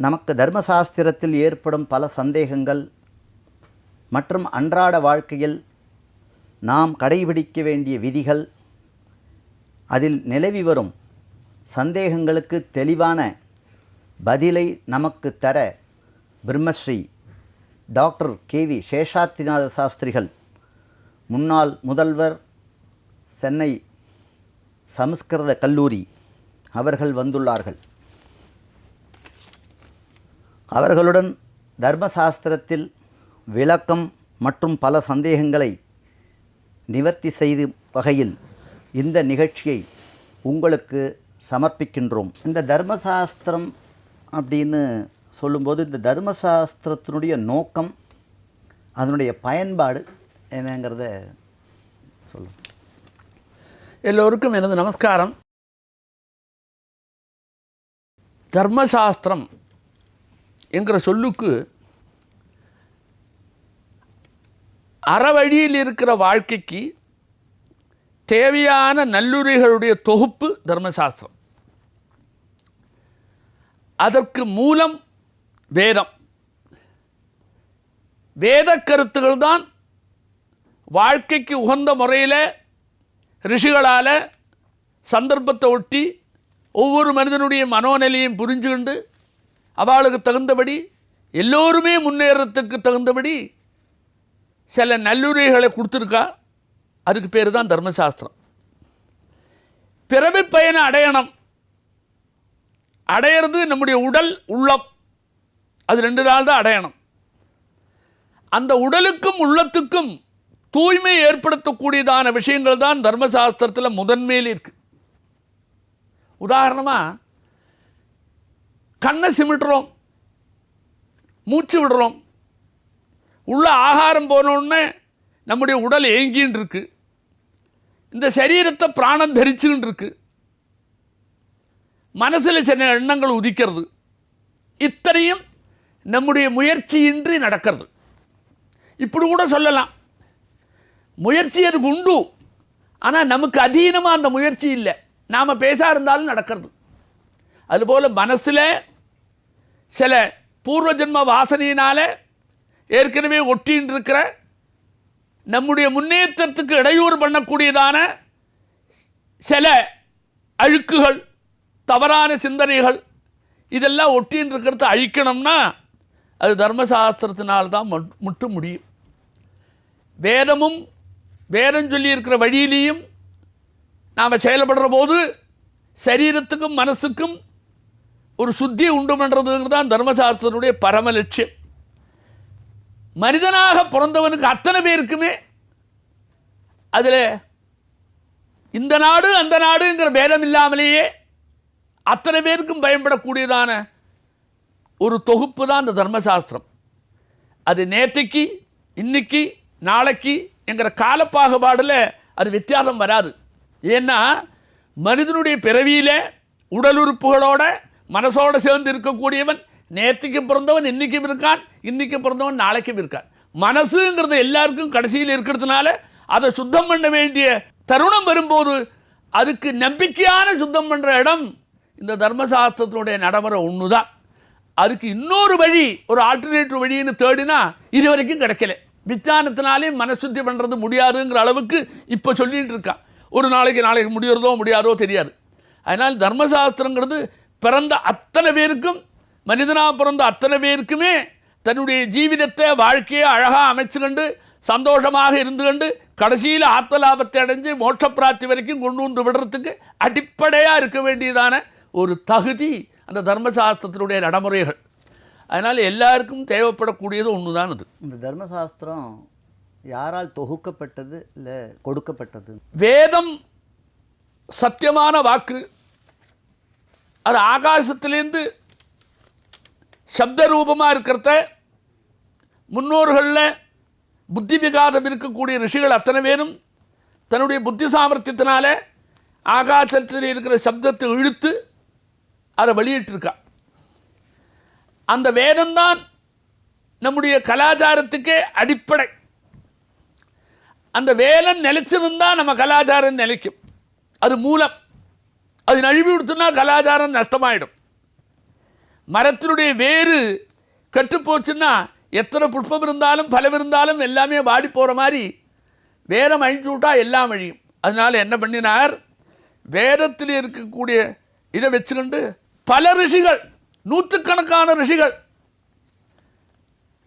நமக்கு தர்மசாஸ்திரத்தில் ஏற்படும் பல சந்தேகங்கள் மற்றும் அன்றாட வாழ்க்கையில் நாம் கடைபிடிக்க வேண்டிய விதிகள் அதில் நிலவி வரும் சந்தேகங்களுக்கு தெளிவான பதிலை நமக்கு தர Brahmasri doctor K V Seshadrinatha Sastrigal முன்னாள் முதல்வர் சென்னை சமஸ்கிருத கல்லூரி அவர்கள் வந்துள்ளார்கள். அவர்களுடன் தர்மசாஸ்திரத்தில் விளக்கம் மற்றும் பல சந்தேகங்களை நிவர்த்தி செய்து வகையில் இந்த நிகழ்ச்சியை உங்களுக்கு சமர்ப்பிக்கின்றோம். இந்த தர்மசாஸ்திரம் அப்படின்னு சொல்லும்போது இந்த தர்மசாஸ்திரத்தினுடைய நோக்கம் அதனுடைய பயன்பாடு என்னங்கிறத சொல்லும் எல்லோருக்கும் எனது நமஸ்காரம். தர்மசாஸ்திரம் என்கிற சொல்லுக்கு அறவழியில் இருக்கிற வாழ்க்கைக்கு தேவையான நல்லுரைகளுடைய தொகுப்பு தர்மசாஸ்திரம். அதற்கு மூலம் வேதம். வேத கருத்துகள் தான் வாழ்க்கைக்கு உகந்த முறையில் ரிஷிகளால் சந்தர்ப்பத்தை ஒட்டி ஒவ்வொரு மனிதனுடைய மனோநிலையும் புரிஞ்சுக்கிண்டு அவளுக்கு தகுந்தபடி எல்லோருமே முன்னேறத்துக்கு தகுந்தபடி சில நல்லுரைகளை கொடுத்துருக்கா. அதுக்கு பேர் தான் தர்மசாஸ்திரம். பிறவி பயனை அடையணும். அடையிறது நம்முடைய உடல் உள்ளம். அது ரெண்டு நாள் தான் அடையணும். அந்த உடலுக்கும் உள்ளத்துக்கும் தூய்மை ஏற்படுத்தக்கூடியதான விஷயங்கள் தான் தர்மசாஸ்திரத்தில் முதன்மையில் இருக்கு. உதாரணமாக கண்ணை சிமிட்டுறோம். மூச்சு விடுறோம். உள்ள ஆகாரம் போனோடனே நம்முடைய உடல் ஏங்கின்னு இருக்கு இந்த சரீரத்தை பிராணம் தரிச்சுக்கின்னு இருக்கு மனசில் சில எண்ணங்கள் உதிக்கிறது. இத்தனையும் நம்முடைய முயற்சியின்றி நடக்கிறது. இப்படி கூட சொல்லலாம். முயற்சி அதுக்கு உண்டு. ஆனால் நமக்கு அதீனமாக அந்த முயற்சி இல்லை. நாம் பேசா இருந்தாலும் நடக்கிறது. அதுபோல் மனசில் சில பூர்வ ஜென்ம வாசனையினால் ஏற்கனவே ஒட்டின்னு இருக்கிற நம்முடைய முன்னேற்றத்துக்கு இடையூறு பண்ணக்கூடியதான சில அழுக்குகள் தவறான சிந்தனைகள் இதெல்லாம் ஒட்டின்னு இருக்கிறத அழிக்கணும்னா அது தர்மசாஸ்திரத்தினால்தான் மட்- மட்டும் முடியும். வேதமும் வேதம் சொல்லி இருக்கிற வழியிலையும் நாம் செயல்படுற போது சரீரத்துக்கும் மனசுக்கும் ஒரு சுத்தி உண்டு பண்ணுறதுங்கிறது தான் தர்மசாஸ்திரனுடைய பரம லட்சியம். மனிதனாக பிறந்தவனுக்கு அத்தனை பேருக்குமே அதில் இந்த நாடு அந்த நாடுங்கிற பேதம் இல்லாமலேயே அத்தனை பேருக்கும் பயன்படக்கூடியதான ஒரு தொகுப்பு தான் இந்த தர்மசாஸ்திரம். அது நேற்றுக்கு இன்னைக்கு நாளைக்கு என்கிற காலப்பாகுபாடில் அது வித்தியாசம் வராது. ஏன்னா மனிதனுடைய பிறவியில் உடல் உறுப்புகளோட மனசோட சேர்ந்து இருக்கக்கூடியவன் நேற்றுக்கு பிறந்தவன் இன்றைக்கும் இருக்கான் இன்றைக்கு பிறந்தவன் நாளைக்கும் இருக்கான். மனசுங்கிறது எல்லாருக்கும் கடைசியில் இருக்கிறதுனால அதை சுத்தம் பண்ண வேண்டிய தருணம் வரும்போது அதுக்கு நம்பிக்கையான சுத்தம் பண்ணுற இடம் இந்த தர்மசாஸ்திரத்தினுடைய நடைமுறை ஒன்று தான் அதுக்கு இன்னொரு வழி ஒரு ஆல்டர்னேட்டிவ் வழின்னு தேடினா இது வரைக்கும் கிடைக்கல. விஞ்ஞானத்தினாலே மனசுத்தி பண்ணுறது முடியாதுங்கிற அளவுக்கு இப்போ சொல்லிகிட்டு இருக்கான். ஒரு நாளைக்கு நாளைக்கு முடியறதோ முடியாதோ தெரியாது. அதனால் தர்மசாஸ்திரங்கிறது பிறந்த அத்தனை பேருக்கும் மனிதனாக பிறந்த அத்தனை பேருக்குமே தன்னுடைய ஜீவிதத்தை வாழ்க்கையை அழகாக அமைச்சுக்கண்டு சந்தோஷமாக இருந்து கண்டு கடைசியில் ஆத்த லாபத்தை அடைஞ்சு மோட்சப்பிராப்தி வரைக்கும் கொண்டு வந்து விடுறதுக்கு அடிப்படையாக இருக்க வேண்டியதான ஒரு தகுதி அந்த தர்மசாஸ்திரத்தினுடைய நடைமுறைகள். அதனால் எல்லாருக்கும் தேவைப்படக்கூடியது ஒன்று தான் அது. இந்த தர்மசாஸ்திரம் யாரால் தொகுக்கப்பட்டது இல்லை கொடுக்கப்பட்டது? வேதம் சத்தியமான வாக்கு அது ஆகாசத்திலேருந்து சப்த ரூபமாக இருக்கிறத முன்னோர்களில் புத்தி விகாதம் இருக்கக்கூடிய ரிஷிகள் அத்தனை பேரும் தன்னுடைய புத்தி சாமர்த்தியத்தினால ஆகாசத்தில் இருக்கிற சப்தத்தை இழுத்து அதை வெளியிட்டிருக்கா. அந்த வேதம்தான் நம்முடைய கலாச்சாரத்துக்கே அடிப்படை. அந்த வேலன் நிலைச்சிருந்தா நம்ம கலாச்சாரம் நிலைக்கும். அது மூலம். அது நழுவி விடுத்துனா கலாச்சாரம் நஷ்டமாயிடும். மரத்தினுடைய வேறு கெட்டுப்போச்சுன்னா எத்தனை புஷ்பம் இருந்தாலும் பலம் இருந்தாலும் எல்லாமே வாடி போகிற மாதிரி வேதம் அழிஞ்சு விட்டா எல்லாம் அழியும். அதனால் என்ன பண்ணினார்? வேதத்தில் இருக்கக்கூடிய இதை வச்சுக்கிண்டு பல ரிஷிகள் நூற்றுக்கணக்கான ரிஷிகள்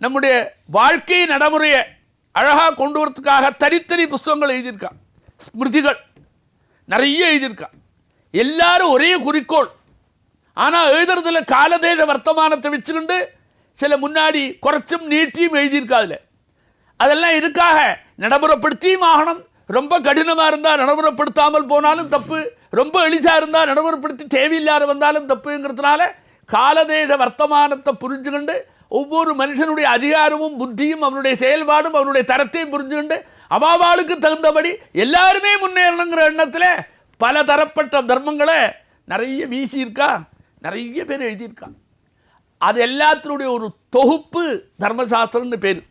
நம்முடைய வாழ்க்கை நடைமுறையை அழகாக கொண்டு வரத்துக்காக தனித்தனி புஸ்தகங்கள் எழுதியிருக்கான் ஸ்மிருதிகள் நிறைய எழுதியிருக்கான் எல்லாரும் ஒரே குறிக்கோள். ஆனால் எழுதுறதுல காலதேச வர்த்தமானத்தை வச்சுக்கிண்டு சில முன்னாடி குறைச்சும் நீட்டியும் எழுதியிருக்காதுல அதெல்லாம் இதுக்காக நடைமுறைப்படுத்தியும் ஆகணும். ரொம்ப கடினமாக இருந்தால் நடைமுறைப்படுத்தாமல் போனாலும் தப்பு. ரொம்ப எளிசாக இருந்தால் நடைமுறைப்படுத்தி தேவையில்லாத வந்தாலும் தப்புங்கிறதுனால காலதேச வர்த்தமானத்தை புரிஞ்சுக்கிண்டு ஒவ்வொரு மனுஷனுடைய அதிகாரமும் புத்தியும் அவனுடைய செயல்பாடும் அவனுடைய தரத்தையும் புரிஞ்சுக்கிண்டு அவாவாளுக்கு தகுந்தபடி எல்லாருமே முன்னேறணுங்கிற எண்ணத்தில் பல தரப்பட்ட தர்மங்களை நிறைய வீசியிருக்கா? நிறைய பேர் எழுதியிருக்கா. அது எல்லாத்தினுடைய ஒரு தொகுப்பு தர்மசாஸ்திரம்னு பேர்.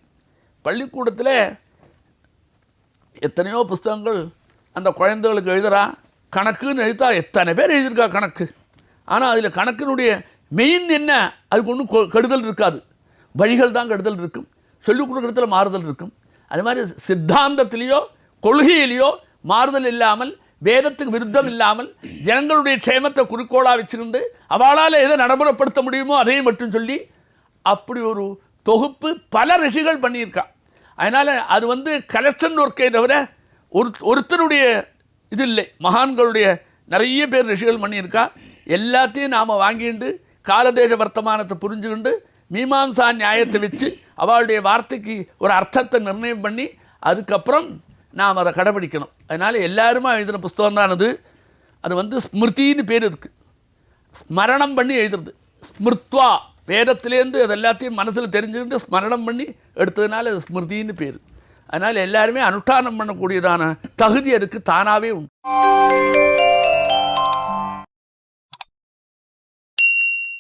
பள்ளிக்கூடத்தில் எத்தனையோ புஸ்தகங்கள் அந்த குழந்தைகளுக்கு எழுதுறா. கணக்குன்னு எழுத்தா எத்தனை பேர் எழுதியிருக்கா கணக்கு? ஆனால் அதில் கணக்கினுடைய மெயின் என்ன? அதுக்கு ஒன்றும் கெடுதல் இருக்காது. வழிகள் தான் கெடுதல் இருக்கும். சொல்லிக் கொடுக்குறதுல மாறுதல் இருக்கும். அது மாதிரி சித்தாந்தத்திலேயோ கொள்கையிலேயோ மாறுதல் இல்லாமல் வேதத்துக்கு விருத்தம் இல்லாமல் ஜனங்களுடைய க்ஷேமத்தை குறிக்கோளாக வச்சுக்கிண்டு அவளால் எதை நடைமுறைப்படுத்த முடியுமோ அதையும் மட்டும் சொல்லி அப்படி ஒரு தொகுப்பு பல ரிஷிகள் பண்ணியிருக்கா. அதனால் அது வந்து கலெக்ஷன் ஒர்க்கே தவிர ஒரு ஒருத்தருடைய இது இல்லை மகான்களுடைய நிறைய பேர் ரிஷிகள் பண்ணியிருக்கா. எல்லாத்தையும் நாம் வாங்கிட்டு காலதேச வர்த்தமானத்தை புரிஞ்சுக்கிண்டு மீமாம்சா நியாயத்தை வச்சு அவளுடைய வார்த்தைக்கு ஒரு அர்த்தத்தை நிர்ணயம் பண்ணி அதுக்கப்புறம் நாம் அதை கடைபிடிக்கணும். அதனால் எல்லாருமா எழுதின புஸ்தகம் தான் அது. அது வந்து ஸ்மிருதின்னு பேர் இருக்குது ஸ்மரணம் பண்ணி எழுதுறது. ஸ்மிருத்வா. வேதத்திலேருந்து அது எல்லாத்தையும் மனசில் தெரிஞ்சுக்கிட்டு ஸ்மரணம் பண்ணி எடுத்ததுனால அது ஸ்மிருதின்னு பேர். அதனால் எல்லாருமே அனுஷ்டானம் பண்ணக்கூடியதான தகுதி அதுக்கு தானாகவே உண்டு.